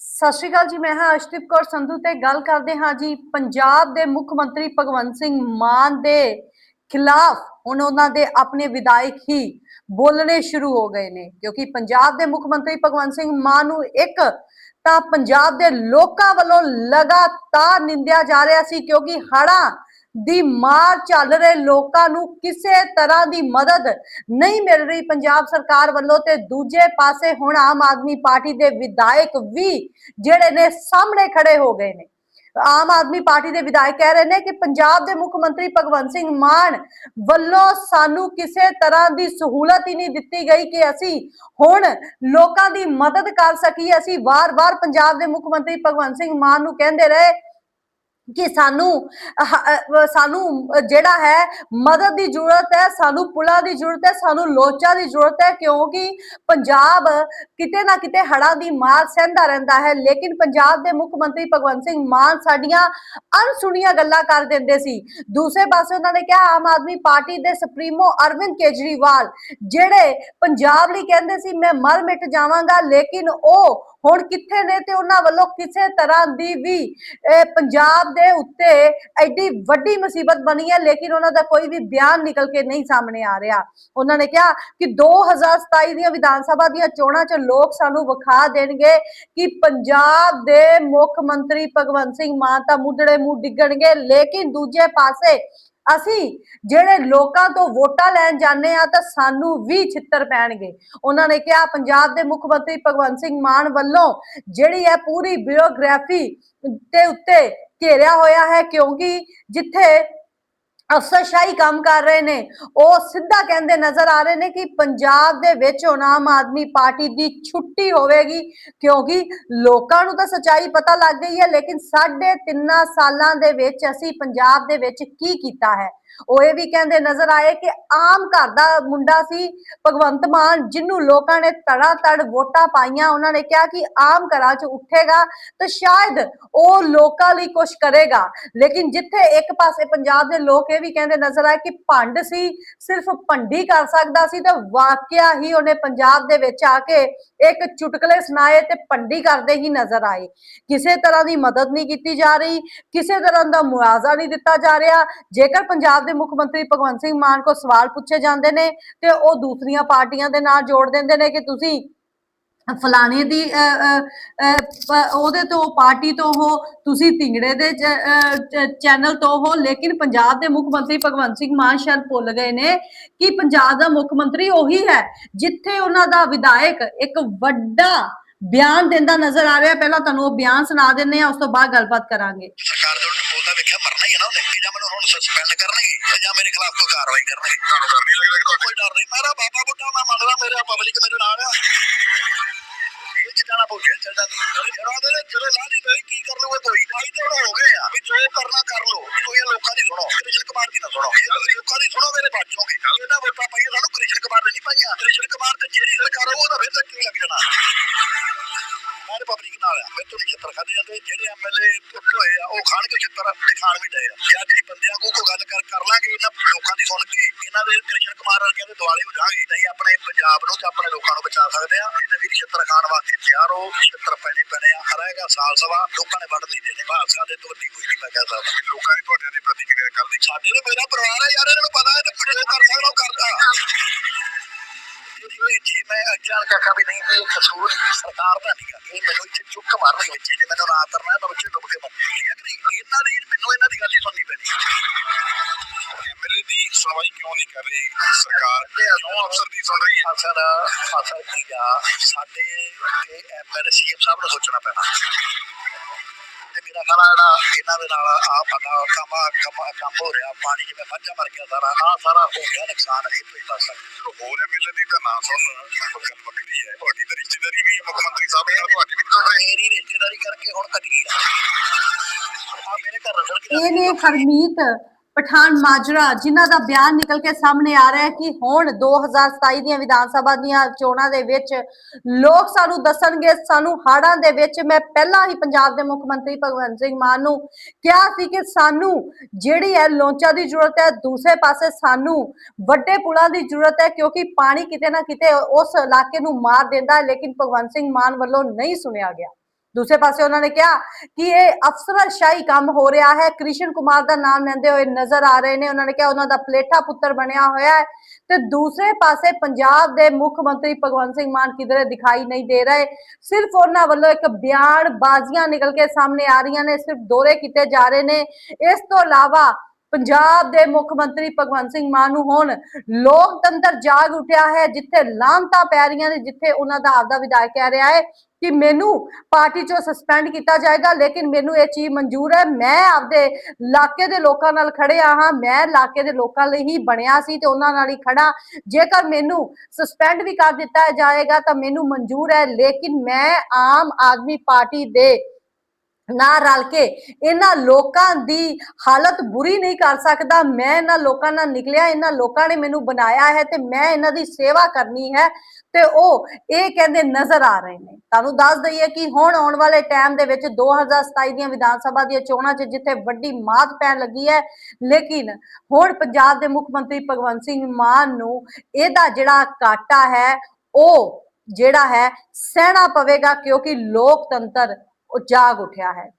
ਸਤਿ ਸ਼੍ਰੀ ਅਕਾਲ ਜੀ, ਮੈਂ ਹਾਂ ਅਸ਼ਦੀਪ ਕੌਰ ਸੰਧੂ ਤੇ ਗੱਲ ਕਰਦੇ ਹਾਂ ਜੀ ਪੰਜਾਬ ਦੇ ਮੁੱਖ ਮੰਤਰੀ ਭਗਵੰਤ ਸਿੰਘ ਮਾਨ ਦੇ ਖਿਲਾਫ। ਹੁਣ ਉਹਨਾਂ ਦੇ ਆਪਣੇ ਵਿਧਾਇਕ ਹੀ ਬੋਲਣੇ ਸ਼ੁਰੂ ਹੋ ਗਏ ਨੇ, ਕਿਉਂਕਿ ਪੰਜਾਬ ਦੇ ਮੁੱਖ ਮੰਤਰੀ ਭਗਵੰਤ ਸਿੰਘ ਮਾਨ ਨੂੰ ਇੱਕ ਤਾਂ ਪੰਜਾਬ ਦੇ ਲੋਕਾਂ ਵੱਲੋਂ ਲਗਾਤਾਰ ਨਿੰਦਿਆ ਜਾ ਰਿਹਾ ਸੀ, ਕਿਉਂਕਿ ਹੜ੍ਹਾਂ ਦੀ ਮਾਰ ਚੱਲ ਰਹੇ ਲੋਕਾਂ ਨੂੰ ਕਿਸੇ ਤਰ੍ਹਾਂ ਦੀ ਮਦਦ ਨਹੀਂ ਮਿਲ ਰਹੀ। ਪੰਜਾਬ ਸਰਕਾਰ ਵੱਲੋਂ ਤੇ ਦੂਜੇ ਪਾਸੇ ਹੁਣ ਆਮ ਆਦਮੀ ਪਾਰਟੀ ਦੇ ਵਿਧਾਇਕ ਵੀ ਜਿਹੜੇ ਨੇ ਸਾਹਮਣੇ ਖੜੇ ਹੋ ਗਏ ਨੇ। ਆਮ ਆਦਮੀ ਪਾਰਟੀ ਦੇ ਵਿਧਾਇਕ ਕਹਿ ਰਹੇ ਨੇ ਕਿ ਪੰਜਾਬ ਦੇ ਮੁੱਖ ਮੰਤਰੀ ਭਗਵੰਤ ਸਿੰਘ ਮਾਨ ਵੱਲੋਂ ਸਾਨੂੰ ਕਿਸੇ ਤਰ੍ਹਾਂ ਦੀ ਸਹੂਲਤ ਹੀ ਨਹੀਂ ਦਿੱਤੀ ਗਈ ਕਿ ਅਸੀਂ ਹੁਣ ਲੋਕਾਂ ਦੀ ਮਦਦ ਕਰ ਸਕੀਏ। ਅਸੀਂ ਵਾਰ-ਵਾਰ ਪੰਜਾਬ ਦੇ ਮੁੱਖ ਮੰਤਰੀ ਭਗਵੰਤ ਸਿੰਘ ਮਾਨ ਨੂੰ ਕਹਿੰਦੇ ਰਹੇ ਕਿ ਸਾਨੂੰ ਸਾਨੂੰ ਜਿਹੜਾ ਹੈ, ਮਦਦ ਦੀ ਜ਼ਰੂਰਤ ਹੈ, ਸਾਨੂੰ ਪੁਲਾਂ ਦੀ ਜ਼ਰੂਰਤ ਹੈ, ਸਾਨੂੰ ਲੋਚਾ ਦੀ ਜ਼ਰੂਰਤ ਹੈ, ਕਿਉਂਕਿ ਪੰਜਾਬ ਕਿਤੇ ਨਾ ਕਿਤੇ ਹੜਾਂ ਦੀ ਮਾਰ ਸਹਿੰਦਾ ਰਹਿੰਦਾ ਹੈ, ਲੇਕਿਨ ਪੰਜਾਬ ਦੇ ਮੁੱਖ ਮੰਤਰੀ ਭਗਵੰਤ ਸਿੰਘ ਮਾਨ ਸਾਡੀਆਂ ਅਣਸੁਣੀਆਂ ਗੱਲਾਂ ਕਰ ਦਿੰਦੇ ਸੀ। ਦੂਸਰੇ ਪਾਸੇ ਉਹਨਾਂ ਨੇ ਕਿਹਾ, ਆਮ ਆਦਮੀ ਪਾਰਟੀ ਦੇ ਸੁਪਰੀਮੋ ਅਰਵਿੰਦ ਕੇਜਰੀਵਾਲ, ਜਿਹੜੇ ਪੰਜਾਬ ਲਈ ਕਹਿੰਦੇ ਸੀ, ਮੈਂ ਮਰ ਮਿਟ ਜਾਵਾਂਗਾ, ਲੇਕਿਨ ਉਹ ਹੁਣ ਕਿੱਥੇ ਨੇ? ਤੇ ਉਹਨਾਂ ਵੱਲੋਂ ਕਿਸੇ ਤਰ੍ਹਾਂ ਦੀ ਵੀ ਪੰਜਾਬ ਦੇ ਉੱਤੇ ਐਡੀ ਵੱਡੀ ਮੁਸੀਬਤ ਬਣੀ ਹੈ, ਲੇਕਿਨ ਉਹਨਾਂ ਦਾ ਕੋਈ ਵੀ ਬਿਆਨ ਨਿਕਲ ਕੇ ਨਹੀਂ ਸਾਹਮਣੇ ਆ ਰਿਹਾ। ਉਹਨਾਂ ਨੇ ਕਿਹਾ ਕਿ 2027 ਦੀਆਂ ਵਿਧਾਨ ਸਭਾ ਦੀਆਂ ਚੋਣਾਂ 'ਚ ਲੋਕ ਸਾਨੂੰ ਵਿਖਾ ਦੇਣਗੇ ਕਿ ਪੰਜਾਬ ਦੇ ਮੁੱਖ ਮੰਤਰੀ ਭਗਵੰਤ ਸਿੰਘ ਮਾਨ ਤਾਂ ਮੁੱਢੜੇ ਮੂੰਹ ਡਿੱਗਣਗੇ, ਲੇਕਿਨ ਦੂਜੇ ਪਾਸੇ ਅਸੀਂ ਜਿਹੜੇ ਲੋਕਾਂ ਤੋਂ ਵੋਟਾਂ ਲੈਣ ਜਾਂਦੇ ਆ ਤਾਂ ਸਾਨੂੰ ਵੀ ਛਿੱਤਰ ਪੈਣਗੇ। ਉਹਨਾਂ ਨੇ ਕਿਹਾ ਪੰਜਾਬ ਦੇ ਮੁੱਖ ਮੰਤਰੀ ਭਗਵੰਤ ਸਿੰਘ ਮਾਨ ਵੱਲੋਂ ਜਿਹੜੀ ਹੈ ਪੂਰੀ ਬਿਊਰੋਗ੍ਰਾਫੀ ਦੇ ਉੱਤੇ ਘੇਰਿਆ ਹੋਇਆ ਹੈ ਕਿਉਂਕਿ ਜਿੱਥੇ ਅਫਸਰਸ਼ਾਹੀ ਕੰਮ ਕਰ ਰਹੇ ਨੇ, ਉਹ ਸਿੱਧਾ ਕਹਿੰਦੇ ਨਜ਼ਰ ਆ ਰਹੇ ਨੇ ਕਿ ਪੰਜਾਬ ਦੇ ਵਿੱਚ ਹੁਣ ਆਮ ਆਦਮੀ ਪਾਰਟੀ ਦੀ ਛੁੱਟੀ ਹੋਵੇਗੀ, ਕਿਉਂਕਿ ਲੋਕਾਂ ਨੂੰ ਤਾਂ ਸੱਚਾਈ ਪਤਾ ਲੱਗ ਗਈ ਹੈ, ਲੇਕਿਨ ਸਾਢੇ ਤਿੰਨਾਂ ਸਾਲਾਂ ਦੇ ਵਿੱਚ ਅਸੀਂ ਪੰਜਾਬ ਦੇ ਵਿੱਚ ਕੀ ਕੀਤਾ ਹੈ? ਉਹ ਇਹ ਵੀ ਕਹਿੰਦੇ ਨਜ਼ਰ ਆਏ ਕਿ ਆਮ ਘਰ ਦਾ ਮੁੰਡਾ ਸੀ, ਭਗਵੰਤ ਮਾਨ, ਜਿਹਨੂੰ ਲੋਕਾਂ ਨੇ ਤੜਾ ਤੜ ਵੋਟਾਂ ਪਾਈਆਂ, ਉਹਨਾਂ ਨੇ ਕਿਹਾ ਕਿ ਆਮ ਘਰਾਂ 'ਚ ਉੱਠੇਗਾ ਤਾਂ ਸ਼ਾਇਦ ਉਹ ਲੋਕਾਂ ਲਈ ਕੁਝ ਕਰੇਗਾ। ਲੇਕਿਨ ਜਿੱਥੇ ਇੱਕ ਪਾਸੇ ਪੰਜਾਬ ਦੇ ਲੋਕ ਇਹ ਵੀ ਕਹਿੰਦੇ ਨਜ਼ਰ ਆਏ ਕਿ ਭੰਡ ਸੀ, ਸਿਰਫ ਭੰਡੀ ਕਰ ਸਕਦਾ ਸੀ ਤੇ ਵਾਕਿਆ ਹੀ ਉਹਨੇ ਪੰਜਾਬ ਦੇ ਵਿੱਚ ਆ ਕੇ ਇੱਕ ਚੁਟਕਲੇ ਸੁਣਾਏ ਤੇ ਭੰਡੀ ਕਰਦੇ ਹੀ ਨਜ਼ਰ ਆਏ। ਕਿਸੇ ਤਰ੍ਹਾਂ ਦੀ ਮਦਦ ਨਹੀਂ ਕੀਤੀ ਜਾ ਰਹੀ, ਕਿਸੇ ਤਰ੍ਹਾਂ ਦਾ ਮੁਆਵਜ਼ਾ ਨਹੀਂ ਦਿੱਤਾ ਜਾ ਰਿਹਾ। ਜੇਕਰ ਪੰਜਾਬ ਦੇ ਮੁੱਖ ਮੰਤਰੀ ਭਗਵੰਤ ਸਿੰਘ ਮਾਨ ਕੋ ਸਵਾਲ ਪੁੱਛੇ ਜਾਂਦੇ ਨੇ ਤੇ ਉਹ ਦੂਸਰੀਆਂ ਪਾਰਟੀਆਂ ਦੇ ਨਾਲ ਜੋੜ ਦਿੰਦੇ ਨੇ ਕਿ ਤੁਸੀਂ ਫਲਾਣੇ ਦੀ ਉਹਦੇ ਤੋਂ, ਪਾਰਟੀ ਤੋਂ ਹੋ, ਤੁਸੀਂ ਤਿੰਗੜੇ ਦੇ ਚੈਨਲ ਤੋਂ ਹੋ, ਲੇਕਿਨ ਪੰਜਾਬ ਦੇ ਮੁੱਖ ਮੰਤਰੀ ਭਗਵੰਤ ਸਿੰਘ ਮਾਨ ਸ਼ਾਇਦ ਭੁੱਲ ਗਏ ਨੇ ਕਿ ਪੰਜਾਬ ਦਾ ਮੁੱਖ ਮੰਤਰੀ ਉਹੀ ਹੈ, ਜਿੱਥੇ ਉਹਨਾਂ ਦਾ ਵਿਧਾਇਕ ਇੱਕ ਵੱਡਾ ਬਿਆਨ ਦਿੰਦਾ ਨਜ਼ਰ ਆ ਰਿਹਾ ਪਹਿਲਾਂ ਤੁਹਾਨੂੰ ਉਹ ਬਿਆਨ ਸੁਣਾ ਦਿੰਦੇ ਆ ਉਸ ਤੋਂ ਬਾਅਦ ਗੱਲਬਾਤ ਕਰਾਂਗੇ। ਸਰਕਾਰ ਦੇ ਉਹਨੂੰ ਬੋਲਦਾ ਵੇਖਿਆ ਮਰਨਾ ਹੀ ਹੈ ਨਾ ਉਹਨੇ ਕਿ ਜਾਂ ਮੈਨੂੰ ਹੁਣ ਸਸਪੈਂਡ ਕਰਨਗੇ ਤੇ ਜਾਂ ਮੇਰੇ ਖਿਲਾਫ ਕੋਈ ਕਾਰਵਾਈ ਕਰਨਗੇ। ਤੁਹਾਨੂੰ ਡਰ ਨਹੀਂ ਲੱਗਦਾ ਕੋਈ ਡਰ ਨਹੀਂ ਮੇਰਾ ਬਾਬਾ ਬੁੱਢਾ ਮੈਂ ਮੰਨਦਾ ਮੇਰਾ ਪਬਲਿਕ ਮੇਰੇ ਨਾਲ ਆ। ਇਹ ਚ ਜਾਣਾ ਪਊ ਜੇਲ੍ਹ ਚਲ ਜਾਂਦੀ ਜਿਹੜਾ ਉਹਦੇ ਨੇ ਜਦੋਂ ਲਾ ਦੀ ਗਈ ਕੀ ਕਰ ਲੂਗੇ ਕੋਈ ਭਾਈ ਤੇ ਹੁਣ ਹੋ ਗਏ ਆ। ਵੀ ਜੋ ਕਰਨਾ ਕਰ ਲੋ ਤੁਸੀਂ ਲੋਕਾਂ ਦੀ ਸੁਣੋ ਕ੍ਰਿਸ਼ਨ ਕੁਮਾਰ ਦੀ ਨਾ ਸੁਣੋ। ਇਹ ਲੋਕਾਂ ਦੀ ਸੁਣੋ ਮੇਰੇ ਬਾਚੋਗੇ ਇਹਨਾਂ ਵੋਟਾਂ ਪਾਈਆਂ ਸਾਨੂੰ ਕ੍ਰਿਸ਼ਨ ਕੁਮਾਰ ਨੇ ਨਹੀਂ ਪਾਈਆਂ। ਕ੍ਰਿਸ਼ਨ ਕੁਮਾਰ ਤੇ ਜਿਹੜੀ ਹੋਏ ਆ ਉਹ ਖਾਣਗੇ ਛੱਤਰ ਤੇ ਖਾਣ ਵੀ ਡਏ ਆ। ਜਾਂ ਜਿਹੜੀ ਬੰਦਿਆਂ ਕੋ ਗੱਲ ਕਰ ਕਰ ਲਾਂਗੇ ਇਹਨਾਂ ਲੋਕਾਂ ਦੀ ਸੁਣ ਕੇ ਇਹਨਾਂ ਦੇ ਕ੍ਰਿਸ਼ਨ ਕੁਮਾਰ ਵਰਗਿਆਂ ਦੇ ਦੁਆਲੇ ਹੋ ਜਾਾਂਗੇ। ਨਹੀਂ ਆਪਣੇ ਪੰਜਾਬ ਨੂੰ ਤੇ ਆਪਣੇ ਲੋਕਾਂ ਨੂੰ ਬਚਾ ਸਕਦੇ ਆ। ਇਹਦੇ ਵੀ ਛੱਤਰ ਖਾਣ ਵਾਸਤੇ ਤਿਆਰ ਹੋ ਛੱਤਰ ਪੈਣੇ ਪੈਣੇ ਆ। ਹਰੇਗਾ ਸਾਲ ਸਵਾ ਲੋਕਾਂ ਨੇ ਵੱਢ ਨਹੀਂ ਦੇਣੇ। ਭਾਸ਼ਾ ਦੇ ਤੋਂ ਕੋਈ ਨਹੀਂ ਮੈਂ ਕਹਿ ਸਕਦਾ। ਲੋਕਾਂ ਦੀ ਤੁਹਾਡੇ ਦੀ ਪ੍ਰਤੀਕਿਰਿਆ ਕੱਲ ਦੀ ਸਾਡੇ ਤੇ ਮੇਰਾ ਪਰਿਵਾਰ ਹੈ ਯਾਰ ਇਹਨਾਂ ਨੂੰ ਪਤਾ ਹੈ ਤੇ ਜੋ ਕਰ ਸਕਦਾ ਉਹ ਕਰਦਾ। ਜੇ ਮੈਂ ਅਚਾਰ ਕਾਕਾ ਵੀ ਨਹੀਂ ਇਹ ਕਸੂਰ ਸਰਕਾਰ ਦਾ ਨਹੀਂ ਇਹ ਮੈਨੂੰ ਇੱਥੇ ਚੁੱਕ ਮਾਰ ਰਹੀ ਵਿੱਚ ਜੇ ਮੈਨੂੰ ਨਾ ਕਰਨਾ ਤਾਂ ਬੱਚੇ ਡੁੱਬ ਕੇ ਕਿ ਨਹੀਂ? ਇਹਨਾਂ ਦੀ ਮੈਨੂੰ ਇਹਨਾਂ ਦੀ ਗੱਲ ਹੀ ਸੁਣਨੀ ਪੈਣੀ ਐਮਐਲਏ ਦੀ ਸੁਣਵਾਈ ਕਿਉਂ ਨਹੀਂ ਕਰ ਰਹੀ? ਸਰਕਾਰ ਕਿਉਂ ਅਫਸਰ ਦੀ ਸੁਣ ਰਹੀ ਹੈ? ਅਸਰ ਅਸਰ ਕੀ ਆ? ਸਾਡੇ ਐਮਐਲਏ ਸੀਐਮ ਸਾਹਿਬ ਨੂੰ ਸੋਚਣਾ ਪੈਣਾ। ਮੇਰਾ ਖਰਾ ਜਿਹੜਾ ਇਹਨਾਂ ਦੇ ਨਾਲ ਆ ਪਤਾ ਕੰਮ ਕੰਮ ਕੰਮ ਹੋ ਰਿਹਾ ਪਾਣੀ ਜਿਵੇਂ ਮੱਝਾਂ ਮਰ ਗਿਆ ਸਾਰਾ ਆ ਸਾਰਾ ਹੋ ਗਿਆ ਨੁਕਸਾਨ ਇਹ ਤੋਂ ਹੀ ਦੱਸ ਸਕਦੇ। ਹੋਰ ਐਮਐਲਏ ਦੀ ਤਾਂ ਨਾ ਸੁਣ ਗੱਲ ਵੱਖਰੀ ਹੈ ਤੁਹਾਡੀ ਤਾਂ ਰਿਸ਼ਤੇਦਾਰੀ ਵੀ ਹੈ ਮੁੱਖ ਮੰਤਰੀ ਸਾਹਿਬ ਨਾਲ ਤੁਹਾਡੀ ਵੀ ਮੇਰੀ ਰਿਸ਼ਤੇਦਾਰੀ ਕਰਕੇ ਹੁਣ ਕੱਢੀ ਆ। ਆ ਮੇਰੇ ਘਰ ਰਸਲ ਕੇ ਇਹ ਨੇ ਹਰਮੀਤ ਪਠਾਨ ਮਾਜਰਾ, ਜਿਨ੍ਹਾਂ ਦਾ ਬਿਆਨ ਨਿਕਲ ਕੇ ਸਾਹਮਣੇ ਆ ਰਿਹਾ ਹੈ ਕਿ ਹੁਣ 2027 ਦੀਆਂ ਵਿਧਾਨ ਸਭਾ ਦੀਆਂ ਚੋਣਾਂ ਦੇ ਵਿੱਚ ਲੋਕ ਸਾਨੂੰ ਦੱਸਣਗੇ, ਸਾਨੂੰ ਹਾੜਾਂ ਦੇ ਵਿੱਚ ਮੈਂ ਪਹਿਲਾਂ ਹੀ ਪੰਜਾਬ ਦੇ ਮੁੱਖ ਮੰਤਰੀ ਭਗਵੰਤ ਸਿੰਘ ਮਾਨ ਨੂੰ ਕਿਹਾ ਸੀ ਕਿ ਸਾਨੂੰ ਜਿਹੜੀ ਹੈ ਲੋਚਾ ਦੀ ਜ਼ਰੂਰਤ ਹੈ, ਦੂਸਰੇ ਪਾਸੇ ਸਾਨੂੰ ਵੱਡੇ ਪੁਲਾਂ ਦੀ ਜ਼ਰੂਰਤ ਹੈ, ਕਿਉਂਕਿ ਪਾਣੀ ਕਿਤੇ ਨਾ ਕਿਤੇ ਉਸ ਇਲਾਕੇ ਨੂੰ ਮਾਰ ਦਿੰਦਾ ਹੈ, ਲੇਕਿਨ ਭਗਵੰਤ ਸਿੰਘ ਮਾਨ ਵੱਲੋਂ ਨਹੀਂ ਸੁਣਿਆ ਗਿਆ। ਦੂਸਰੇ ਪਾਸੇ ਉਹਨਾਂ ਨੇ ਕਿਹਾ ਕਿ ਇਹ ਅਫਸਰਸ਼ਾਹੀ ਕੰਮ ਹੋ ਰਿਹਾ ਹੈ। ਕ੍ਰਿਸ਼ਨ ਕੁਮਾਰ ਦਾ ਨਾਮ ਲੈਂਦੇ ਹੋਏ ਨਜ਼ਰ ਆ ਰਹੇ ਨੇ। ਉਹਨਾਂ ਨੇ ਕਿਹਾ, ਉਹਨਾਂ ਦਾ ਪਲੇਠਾ ਪੁੱਤਰ ਬਣਿਆ ਹੋਇਆ ਹੈ। ਤੇ ਦੂਸਰੇ ਪਾਸੇ ਪੰਜਾਬ ਦੇ ਮੁੱਖ ਮੰਤਰੀ ਭਗਵੰਤ ਸਿੰਘ ਮਾਨ ਕਿਧਰੇ ਦਿਖਾਈ ਨਹੀਂ ਦੇ ਰਹੇ। ਸਿਰਫ ਉਹਨਾਂ ਵੱਲੋਂ ਇੱਕ ਬਿਆਨ ਬਾਜ਼ੀਆਂ ਨਿਕਲ ਕੇ ਸਾਹਮਣੇ ਆ ਰਹੀਆਂ ਨੇ, ਸਿਰਫ ਦੌਰੇ ਕੀਤੇ ਜਾ ਰਹੇ ਨੇ। ਇਸ ਤੋਂ ਇਲਾਵਾ ਪੰਜਾਬ ਦੇ ਮੁੱਖ ਮੰਤਰੀ ਭਗਵੰਤ ਸਿੰਘ ਮਾਨ ਨੂੰ ਹੁਣ ਲੋਕਤੰਤਰ ਜਾਗ ਉਠਿਆ ਹੈ, ਜਿੱਥੇ ਲਾਂਤਾ ਪੈ ਰਹੀਆਂ ਨੇ, ਜਿੱਥੇ ਉਹਨਾਂ ਦਾ ਆਪਦਾ ਵਿਧਾਇਕ ਕਹਿ ਰਿਹਾ ਹੈ ਕਿ ਮੈਨੂੰ ਪਾਰਟੀ ਚੋਂ ਸਸਪੈਂਡ ਕੀਤਾ ਜਾਏਗਾ, ਲੇਕਿਨ ਮੈਨੂੰ ਇਹ ਚੀਜ਼ ਮਨਜ਼ੂਰ ਹੈ। ਮੈਂ ਆਪਦੇ ਇਲਾਕੇ ਦੇ ਲੋਕਾਂ ਨਾਲ ਖੜਿਆ ਹਾਂ। ਮੈਂ ਇਲਾਕੇ ਦੇ ਲੋਕਾਂ ਲਈ ਹੀ ਬਣਿਆ ਸੀ ਤੇ ਉਹਨਾਂ ਨਾਲ ਹੀ ਖੜਾ ਜੇਕਰ ਮੈਨੂੰ ਸਸਪੈਂਡ ਵੀ ਕਰ ਦਿੱਤਾ ਜਾਏਗਾ ਤਾਂ ਮੈਨੂੰ ਮਨਜ਼ੂਰ ਹੈ। ਲੇਕਿਨ ਮੈਂ ਆਮ ਆਦਮੀ ਪਾਰਟੀ ਦੇ ਨਾ ਰਲ ਕੇ ਇਹਨਾਂ ਲੋਕਾਂ ਦੀ ਹਾਲਤ ਬੁਰੀ ਨਹੀਂ ਕਰ ਸਕਦਾ। ਮੈਂ ਇਹਨਾਂ ਲੋਕਾਂ ਨਾਲ ਨਿਕਲਿਆ, ਇਹਨਾਂ ਲੋਕਾਂ ਨੇ ਮੈਨੂੰ ਬਣਾਇਆ ਹੈ ਤੇ ਮੈਂ ਇਹਨਾਂ ਦੀ ਸੇਵਾ ਕਰਨੀ ਹੈ ਤੇ ਉਹ ਇਹ ਕਹਿੰਦੇ ਨਜ਼ਰ ਆ ਰਹੇ ਨੇ। ਤੁਹਾਨੂੰ ਦੱਸ ਦਈਏ ਕਿ ਹੁਣ ਆਉਣ ਵਾਲੇ ਟਾਈਮ ਦੇ ਵਿੱਚ 2027 ਦੀਆਂ ਵਿਧਾਨ ਸਭਾ ਦੀਆਂ ਚੋਣਾਂ 'ਚ ਜਿੱਥੇ ਵੱਡੀ ਮਾਤ ਪੈਣ ਲੱਗੀ ਹੈ, ਲੇਕਿਨ ਹੁਣ ਪੰਜਾਬ ਦੇ ਮੁੱਖ ਮੰਤਰੀ ਭਗਵੰਤ ਸਿੰਘ ਮਾਨ ਨੂੰ ਇਹਦਾ ਜਿਹੜਾ ਘਾਟਾ ਹੈ, ਉਹ ਜਿਹੜਾ ਹੈ ਸਹਿਣਾ ਪਵੇਗਾ ਕਿਉਂਕਿ ਲੋਕਤੰਤਰ ਉਹ ਜਾਗ ਉੱਠਿਆ ਹੈ।